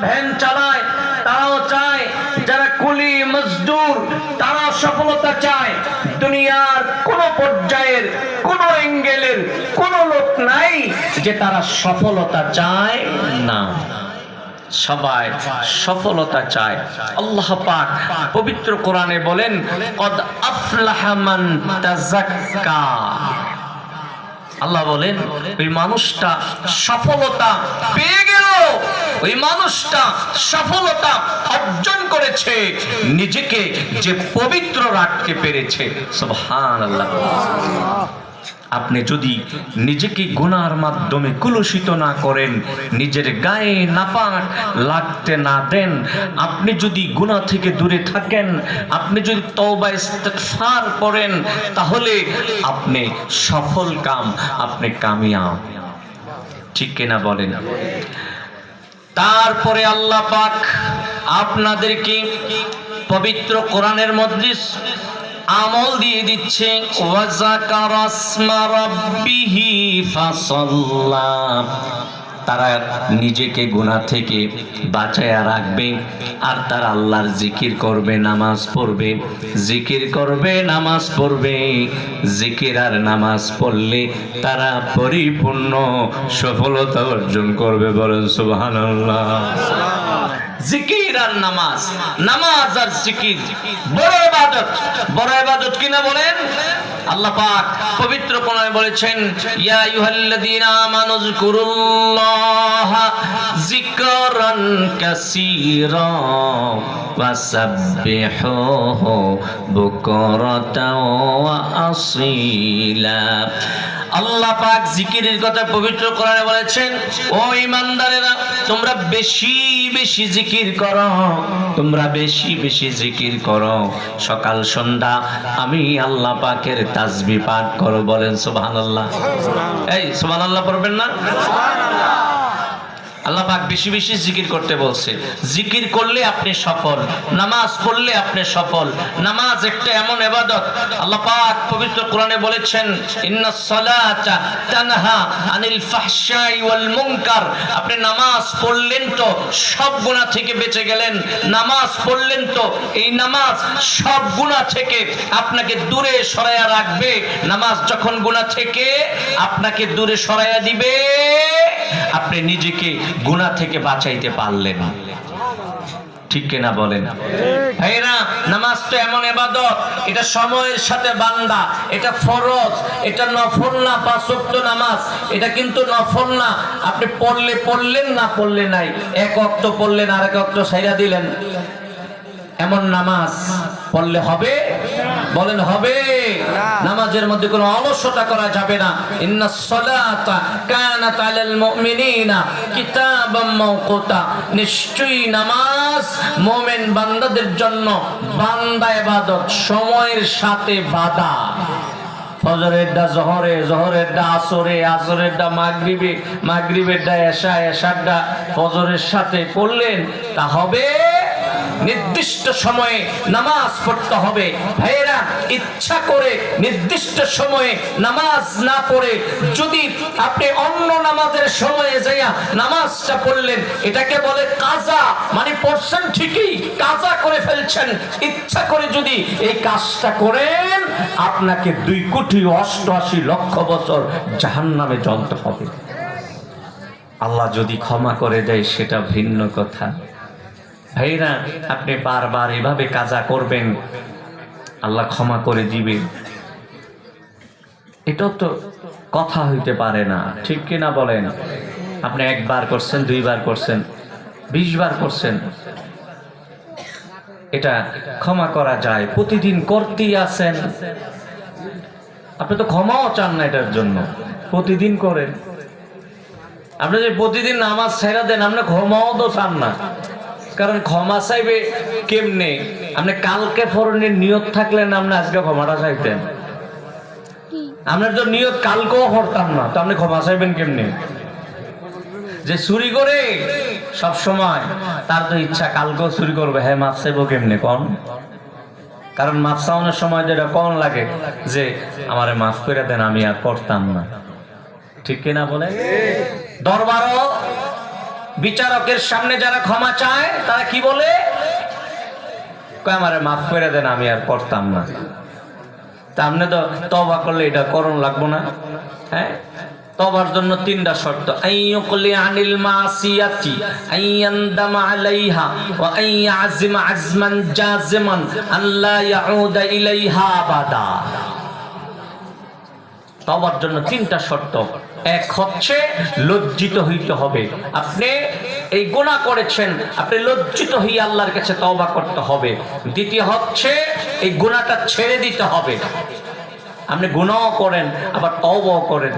Van চালায়, তারাও চায়। যারা কুলি, মজদুর তারা সফলতা চায়। দুনিয়ার কোন পর্যায়ের, কোন অ্যাঙ্গেলের, কোন লোক নাই যে তারা সফলতা চায় না। সবাই সফলতা চায়। আল্লাহ পাক পবিত্র কোরআনে বলেন, কদ আফলাহা মান তাযাক্কা। আল্লাহ বলেন, ওই মানুষটা সফলতা পেয়ে গেল। ওই মানুষটা সফলতা অর্জন করেছে। নিজেকে যে পবিত্র রাখতে পেরেছে। সুবহানাল্লাহ। আপনি যদি নিজেকে গুনার মাধ্যমে কুলুষিত না করেন, নিজের গায়ে নাপাক লাগতে না দেন, আপনি যদি গুনাহ থেকে দূরে থাকেন, আপনি যদি তওবা ইস্তেগফার করেন, তাহলে আপনি সফল কাম, আপনি কামিয়াব। ঠিক কিনা বলেন? তারপরে আল্লাহ পাক আপনাদেরকে পবিত্র কোরআনের মধ্যে আমল দিয়ে দিচ্ছে তারা নিজেকে গুনাহ থেকে বাঁচায়া রাখবে আর তারা আল্লাহর জিকির করবে, নামাজ পড়বে। জিকির করবে, নামাজ পড়বে। জিকির আর নামাজ পড়লে তারা পরিপূর্ণ সফলতা অর্জন করবে বলেন সুবহানাল্লাহ। জিকির আর নামাজ। নামাজ আর জিকির। বড় ইবাদত। বড় ইবাদত কিনা বলেন? আল্লাহ পাক পবিত্র কোরআনে বলেছেন, ইয়া আইয়ুহাল্লাযীনা আমানু যিকুরুল্লাহা যিকরান কাসীরা বুকরাতাও ওয়া আসীলা। আল্লাহ পাক জিকিরের কথা পবিত্র কোরআনে বলেছেন, ও ইমানদারেরা তোমরা বেশি বেশি জিকির করো, তোমরা বেশি বেশি জিকির করো। সকাল, সন্ধ্যা আমি আল্লাহ পাকের তাসবি পাঠ করো বলেন সুবহানাল্লাহ। এই, সুবহানাল্লাহ পড়বেন না? আল্লাহ পাক বেশি বেশি জিকির করতে বলছে। জিকির করলে আপনি সফল, নামাজ পড়লে আপনি সফল, নামাজ একটা এমন ইবাদত। আল্লাহ পাক পবিত্র কোরআনে বলেছেন ইন্নাস সালাতা তানহা আনিল ফাহশাই ওয়াল মুনকার। আপনি নামাজ পড়লেন তো সব গুনাহ থেকে বেঁচে গেলেন। নামাজ পড়লেন তো এই নামাজ সব গুনাহ থেকে আপনাকে দূরে সরায়া রাখবে। নামাজ যখন গুনাহ থেকে আপনাকে দূরে সরায়া দিবে আপনি নিজেকে গুনাহ থেকে বাঁচাইতে পারলেন। ঠিক কিনা বলেন? ভাইরা নামাজ তো এমন এবাদত এটা সময়ের সাথে বান্দা, এটা ফরজ, এটা নফল না, পাঁচ ওয়াক্ত নামাজ, এটা কিন্তু নফল না। আপনি পড়লে পড়লেন, না পড়লে নাই, এক অক্ত পড়লেন আর এক অক্ত সাইরা দিলেন। এমন নামাজ পড়লে হবে? বলেন হবে। নামাজের মধ্যে কোনো অলসতা করা যাবে না। ইন্না সলাতা কানাত আলাল মুমিনিনা কিতাবাম মাওকুতা। নিশ্চয়ই নামাজ মুমিন বান্দাদের জন্য বান্দা ইবাদত সময়ের সাথে বাধা। ফজরেরটা জহরে জহরেরটা আসরে আসরেরটা মাগরিবে মাগরিবেরটা এশা এশারটা ফজরের সাথে পড়লেন তা হবে? নির্দিষ্ট সময়ে নামাজ পড়তে হবে। ভাইয়েরা, ইচ্ছা করে নির্দিষ্ট সময়ে নামাজ না পড়ে যদি আপনি অন্য নামাজের সময়ে যাইয়া নামাজটা পড়লেন, এটাকে বলে কাজা। মানে পড়ছেন ঠিকই, কাজা করে ফেলছেন। ইচ্ছা করে যদি এই কাজটা করেন, আপনাকে দুই কোটি অষ্টআশি লক্ষ বছর জাহান্নামে জ্বলতে হবে। আল্লাহ যদি ক্ষমা করে দেয়, সেটা ভিন্ন কথা। ভাইরা, আপনি বারবার এভাবে কাজা করবেন, আল্লাহ ক্ষমা করে দিবে। এটাও তো কথা হইতে পারে না, ঠিক কিনা বলেন? আপনি একবার করছেন, দুইবার করছেন বিশ বার করছেন। এটা ক্ষমা করা যায়, প্রতিদিন করতেই আছেন। আপনি তো ক্ষমাও চান না এটার জন্য, প্রতিদিন করেন। আপনি যে প্রতিদিন নামাজ ছেড়া দেন, আপনি ক্ষমাও তো চান না। কারণ ক্ষমা চাইবে কেমনে? আপনি কালকে ফরনের নিয়ত থাকলেন আপনি আজকে ক্ষমাটা চাইতেন? আপনার তো নিয়ত কালকেও করতাম না তো আপনি ক্ষমা চাইবেন কেমনে? যে চুরি করে সব সময় তার তো ইচ্ছা কালকেও চুরি করবে। হ্যাঁ মাপ চাইব কেমনে কন? কারণ মাপ চাওয়ানোর সময় যেটা কন লাগে যে আমারে মাফ করে দেন আমি আর করতাম না। ঠিক কিনা বলে দরবারও বিচারকের সামনে যারা ক্ষমা চায়, তারা কি বলে? আমারে মাফ করে দেন, আমি আর করতাম না। তা আপনি তো তবা করলে এটা করণ লাগবো না? হ্যাঁ? তবার জন্য তিনটা শর্ত। আনিল মাসিয়াতি আইয়ান্দামা আলাইহা, ওয়া আইয়াজিমা আজমান জাজিমান ইলাইহা তবার জন্য তিনটা শর্ত। এক হচ্ছে লজ্জিত হইতে হবে। আপনি এই গোনা করেছেন, আপনি লজ্জিত হয়ে আল্লাহর কাছে তওবা করতে হবে। দ্বিতীয় হচ্ছে এই গোনাটা ছেড়ে দিতে হবে। আপনি গুণাও করেন, আবার তওবাও করেন।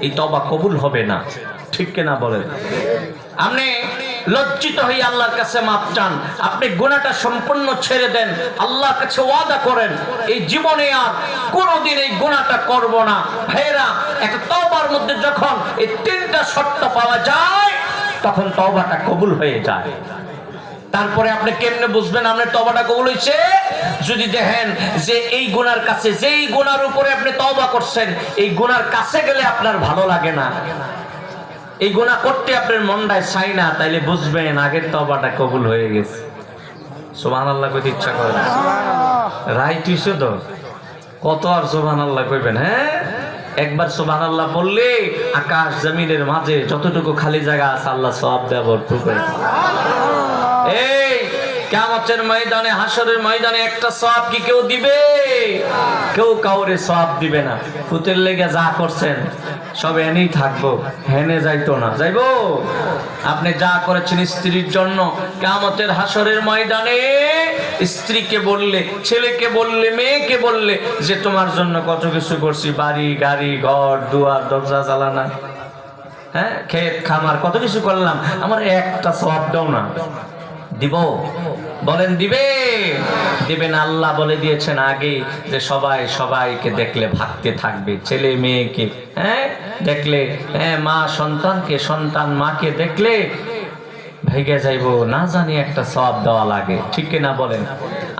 এই তবা কবুল হবে না। ঠিক কিনা বলেন? আপনি লজ্জিত হয়ে আল্লাহর কাছে মাপ চান। আপনি গুনাহটা সম্পূর্ণ ছেড়ে দেন, আল্লাহর কাছে ওয়াদা করেন, এই জীবনে আর কোনোদিন এই গুনাহটা করব না। ভাইরা একটা তওবার মধ্যে যখন এই তিনটা শর্ত পাওয়া যায়, তখন তওবাটা কবুল হয়ে যায়। তারপরে আপনি কেমনে বুঝবেন আপনার তবাটা কবুল হয়েছে? যদি দেখেন যে এই গুনার কাছে, যেই গুনার উপরে আপনি তওবা করছেন, এই গুনার কাছে গেলে আপনার ভালো লাগে না। এই গুনাহ করতে আপনার মনটায় চাই না তাইলে বুঝবেন আগের তবাটা কবুল হয়ে গেছে। সোহান আল্লাহ কইতে ইচ্ছা করে না? রাই তুইছো তো? কত আর সোহান আল্লাহ কইবেন হ্যাঁ? একবার সোহান আল্লাহ বললে আকাশ জমিনের মাঝে যতটুকু খালি জায়গা আছে আল্লাহ সব ভরপুর করে এই কেমতের ময়দানে হাসরের ময়দানে একটা সব কি কেউ দিবে? কেউ কাউরে সব দিবে না। ফুতের লেগে যা করছেন সব এনেই থাকব, হেনে যাইতো না। যাইবো? আপনি যা করেছেন স্ত্রীর জন্য কেমতের হাসরের ময়দানে স্ত্রীকে বললে, ছেলেকে বললে, মেয়েকে বললে যে তোমার জন্য কত কিছু করছি, বাড়ি, গাড়ি, ঘর, দুয়ার, দরজা জ্বালানা হ্যাঁ ক্ষেত, খামার, কত কিছু করলাম, আমার একটা সব দাও না। দিব? বলেন দিবে। দিবেন আল্লাহ বলে দিয়েছেন আগে যে সবাই সবাইকে দেখলে ভাগতে থাকবে, ছেলে মেয়েকে হ্যাঁ? দেখলে হ্যাঁ মা সন্তানকে, সন্তান মাকে দেখলে ভেগে যাইব। না জানি একটা সব দেওয়া লাগে, ঠিক কিনা বলেন?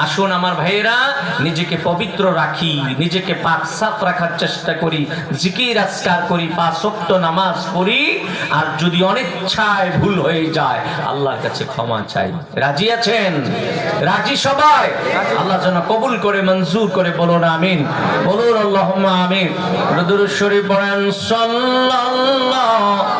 আসুন আমার ভাইয়েরা, নিজেকে পবিত্র রাখি, নিজেকে পাক সাফ রাখার চেষ্টা করি, জিকির আজকার করি, পাঁচ ওয়াক্ত নামাজ পড়ি, আর যদি অনিচ্ছায় ভুল হয়ে যায়, আল্লাহর কাছে ক্ষমা চাই। রাজি আছেন? রাজি সবাই? আল্লাহ যেন কবুল করে, মঞ্জুর করে, বলুন আমিন। বলুন আল্লাহ আমিন। রদুর শরীফ পড়েন সাল্লাল্লাহু।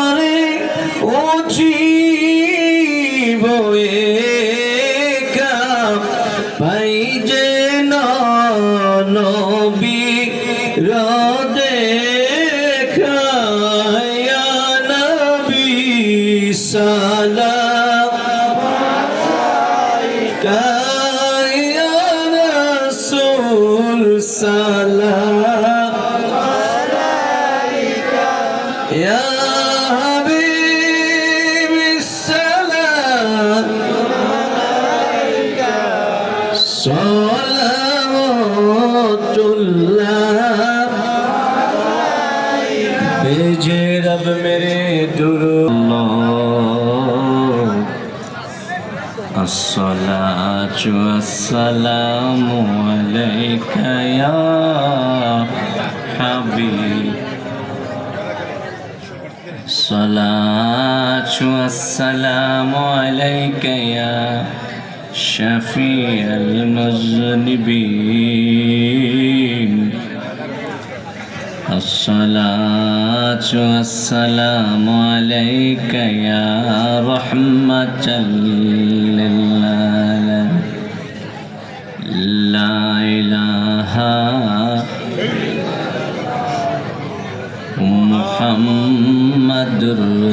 তারে ও জীব পাই যে নবী রদে খায়া নবী সালা কায়া রসুল भेजे रब मेरे दुर الصلاة والسلام عليك يا حبيب الصلاة والسلام عليك يا شفيع المذنبين الصلاة والسلام عليك يا رحمة للعالمين لا إله محمد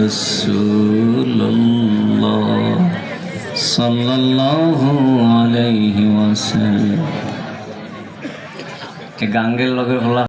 رسول الله صلى الله عليه وسلم গাঙ্গের লগে হলা